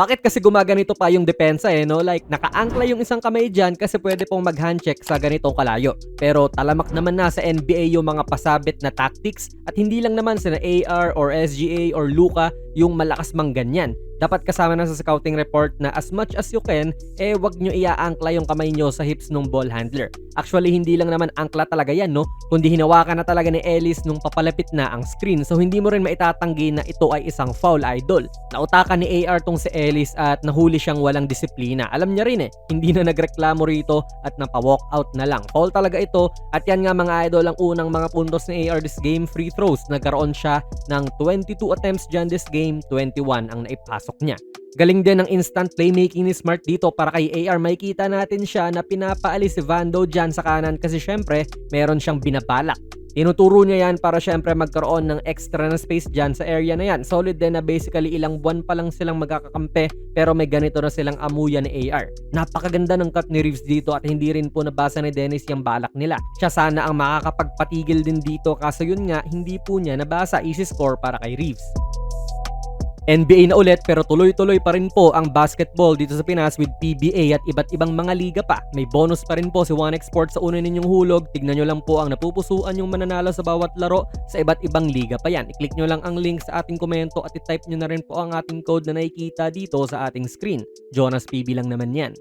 Bakit kasi gumaganito pa yung depensa eh, no? Like, nakaangkla yung isang kamay dyan kasi pwede pong mag-hand check sa ganitong kalayo. Pero talamak naman na sa NBA yung mga pasabit na tactics at hindi lang naman sina AR or SGA or Luka yung malakas mang ganyan. Dapat kasama na sa scouting report na as much as you can, eh wag nyo iaangkla yung kamay nyo sa hips ng ball handler. Actually, hindi lang naman angkla talaga yan, no? Kundi hinawakan na talaga ni Ellis nung papalapit na ang screen. So hindi mo rin maitatanggi na ito ay isang foul idol. Nautakan ni AR tong si Ellis at nahuli siyang walang disiplina. Alam niya rin eh, hindi na nagreklamo rito at napawalk out na lang. Foul talaga ito at yan nga mga idol ang unang mga puntos ni AR this game, free throws. Nagkaroon siya ng 22 attempts dyan this game, 21 ang naipasok niya. Galing din ng instant playmaking ni Smart dito para kay AR makikita natin siya na pinapaalis si Vando dyan sa kanan kasi syempre meron siyang binabalak. Tinuturo niya yan para syempre magkaroon ng extra na space dyan sa area na yan. Solid din na basically ilang buwan pa lang silang magkakakampi pero may ganito na silang amuyan ni AR. Napakaganda ng cut ni Reeves dito at hindi rin po nabasa ni Dennis yung balak nila. Siya sana ang makakapagpatigil din dito kaso yun nga hindi po niya nabasa easy score para kay Reeves. NBA na ulit pero tuloy-tuloy pa rin po ang basketball dito sa Pinas with PBA at iba't ibang mga liga pa. May bonus pa rin po si One Export sa una ninyong hulog. Tignan nyo lang po ang napupusuan yung mananalo sa bawat laro sa iba't ibang liga pa yan. I-click nyo lang ang link sa ating komento at i-type nyo na rin po ang ating code na nakikita dito sa ating screen. Jonas PB lang naman yan.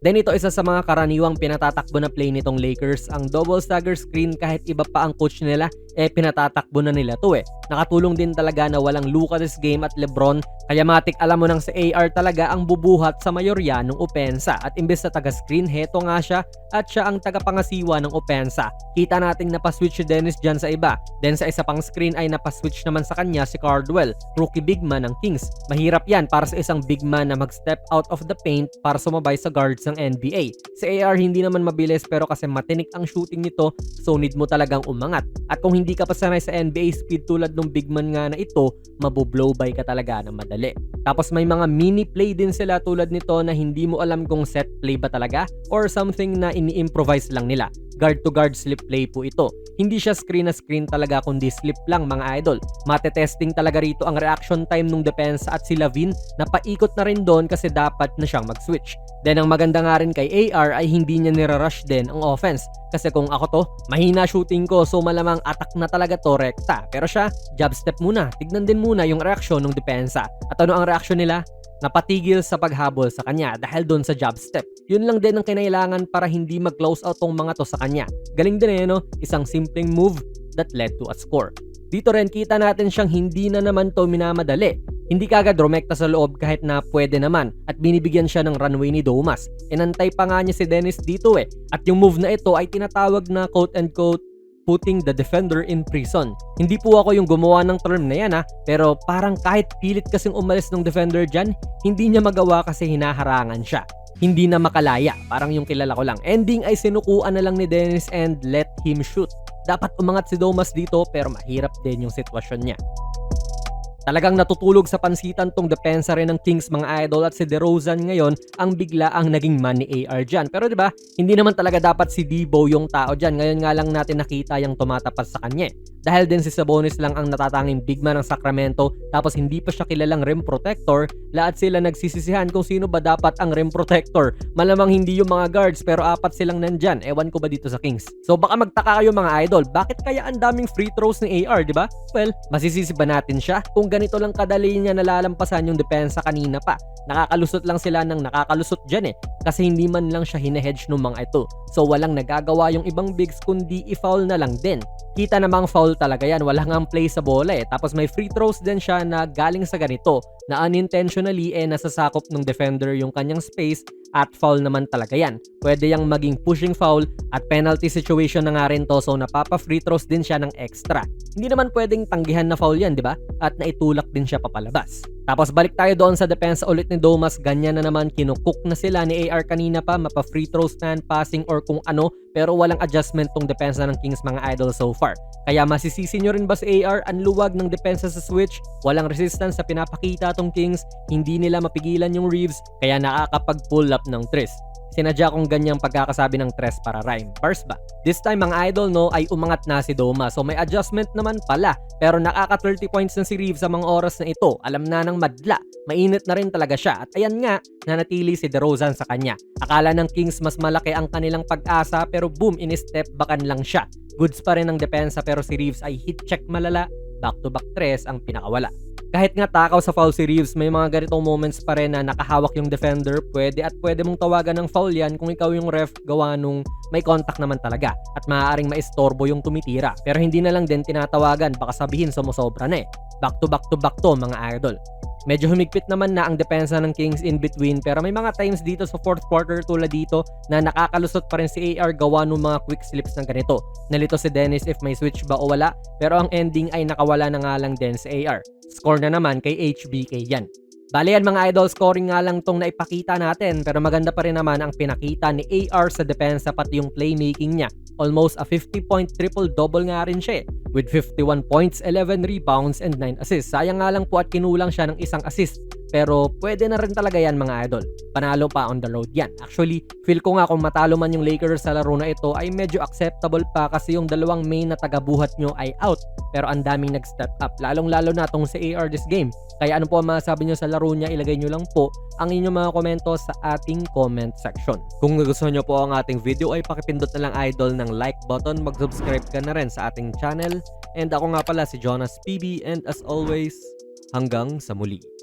Then ito isa sa mga karaniwang pinatatakbo na play nitong Lakers, ang double stagger screen kahit iba pa ang coach nila, eh pinatatakbo na nila to eh. Nakatulong din talaga na walang Luka this game at Lebron, kaya matik alam mo nang si AR talaga ang bubuhat sa mayorya ng opensa. At imbes na taga-screen, heto nga siya at siya ang tagapangasiwa ng opensa. Kita nating napaswitch si Dennis dyan sa iba. Then sa isa pang screen ay napaswitch naman sa kanya si Cardwell, rookie big man ng Kings. Mahirap yan para sa isang big man na mag-step out of the paint para sumabay sa guards ng NBA. Si AR hindi naman mabilis pero kasi matinik ang shooting nito so need mo talagang umangat. At kung hindi ka pa sanay sa NBA speed tulad ng big man nga na ito, mabublow by ka talaga ng madali. Tapos may mga mini play din sila tulad nito na hindi mo alam kung set play ba talaga or something na ini-improvise lang nila. Guard to guard slip play po ito. Hindi siya screen na screen talaga kundi slip lang mga idol. Mate-testing talaga rito ang reaction time ng depensa at si Lavin na paikot na rin doon kasi dapat na siyang mag-switch. Then ang maganda nga rin kay AR ay hindi niya nirarush din ang offense. Kasi kung ako to, mahina shooting ko so malamang attack na talaga to rekta. Pero siya, jab step muna. Tignan din muna yung reaksyon ng depensa. At ano ang reaksyon nila? Napatigil sa paghabol sa kanya dahil doon sa jab step. Yun lang din ang kinailangan para hindi mag-close out tong mga to sa kanya. Galing din eh no? Isang simpleng move that led to a score. Dito rin kita natin siyang hindi na naman to minamadali. Hindi kagad rumekta sa loob kahit na pwede naman at binibigyan siya ng runway ni Domas. Inantay pa nga niya si Dennis dito eh. At yung move na ito ay tinatawag na quote and quote putting the defender in prison. Hindi po ako yung gumawa ng term na yan ha, pero parang kahit pilit kasing umalis ng defender dyan, hindi niya magawa kasi hinaharangan siya. Hindi na makalaya, parang yung kilala ko lang. Ending ay sinukuan na lang ni Dennis and let him shoot. Dapat umangat si Domas dito pero mahirap din yung sitwasyon niya. Talagang natutulog sa pansitan tong depensa rin ng Kings mga idol at si DeRozan ngayon ang bigla ang naging man ni AR dyan. Pero 'di ba, hindi naman talaga dapat si Debo yung tao dyan. Ngayon nga lang natin nakita yung tumatapas sa kanya. eh. Dahil din si Sabonis lang ang natatanging big man ng Sacramento tapos hindi pa siya kilalang rim protector, lahat sila nagsisisihan kung sino ba dapat ang rim protector. Malamang hindi yung mga guards pero apat silang nandyan. Ewan ko ba dito sa Kings. So baka magtaka kayo mga idol, bakit kaya ang daming free throws ni AR, di ba? Well, masisisi ba natin siya kung ganito lang kadali niya nalalampasan yung depensa kanina pa. Nakakalusot lang sila ng nakakalusot dyan eh. Kasi hindi man lang siya hinehedge ng mga ito. So walang nagagawa yung ibang bigs kundi i-foul na lang din. Kita namang foul talaga yan. Wala nga play sa bola eh. Tapos may free throws din siya na galing sa ganito na unintentionally eh nasasakop ng defender yung kanyang space at foul naman talaga yan. Pwede yang maging pushing foul at penalty situation na nga rin to so napapa free throws din siya ng extra. Hindi naman pwedeng tanggihan na foul yan, di ba? At naitulak din siya papalabas. Tapos balik tayo doon sa depensa ulit ni Domas, ganyan na naman kinukuk na sila ni AR kanina pa, mapa free throw stand, passing or kung ano, pero walang adjustment tong depensa ng Kings mga idol so far. Kaya masisisi nyo rin ba si AR ang luwag ng depensa sa switch? Walang resistance sa pinapakita tong Kings, hindi nila mapigilan yung Reeves, kaya nakakapag-pull up ng tres. Sinadya kong ganyang pagkakasabi ng tres para rhyme. Bars ba? This time mga idol no ay umangat na si Doma so may adjustment naman pala. Pero nakaka 30 points na si Reeves sa mga oras na ito. Alam na ng madla. Mainit na rin talaga siya. At ayan nga, nanatili si DeRozan sa kanya. Akala ng Kings mas malaki ang kanilang pag-asa pero boom, in-step backan lang siya. Goods pa rin ang depensa pero si Reeves ay hit check malala. Back-to-back tres ang pinakawala. Kahit nga takaw sa foul si Reeves, may mga ganitong moments pa rin na nakahawak yung defender, pwede at pwede mong tawagan ng foul yan kung ikaw yung ref gawa nung may contact naman talaga at maaaring maistorbo yung tumitira. Pero hindi na lang din tinatawagan, baka sabihin sumusobra na eh. Back to back to back to mga idol. Medyo humigpit naman na ang depensa ng Kings in between pero may mga times dito sa fourth quarter tulad dito na nakakalusot pa rin si AR gawa ng mga quick slips ng ganito. Nalito si Dennis if may switch ba o wala pero ang ending ay nakawala na nga lang din si AR. Score na naman kay HBK yan. Bali yan mga idol, scoring nga lang tong naipakita natin pero maganda pa rin naman ang pinakita ni AR sa depensa pati yung playmaking niya. Almost a 50-point triple-double nga rin siya eh, with 51 points, 11 rebounds, and 9 assists. Sayang nga lang po at kinulang siya ng isang assist pero pwede na rin talaga yan mga idol. Panalo pa on the road yan. Actually, feel ko nga kung matalo man yung Lakers sa laro na ito ay medyo acceptable pa kasi yung dalawang main na tagabuhat nyo ay out. Pero ang daming nag-step up. Lalong lalo na tong si AR this game. Kaya ano po ang masasabi nyo sa laro niya, ilagay nyo lang po ang inyong mga komento sa ating comment section. Kung nagustuhan nyo po ang ating video ay pakipindot na lang idol ng like button, mag-subscribe ka na rin sa ating channel. And ako nga pala si Jonas PB and as always, hanggang sa muli.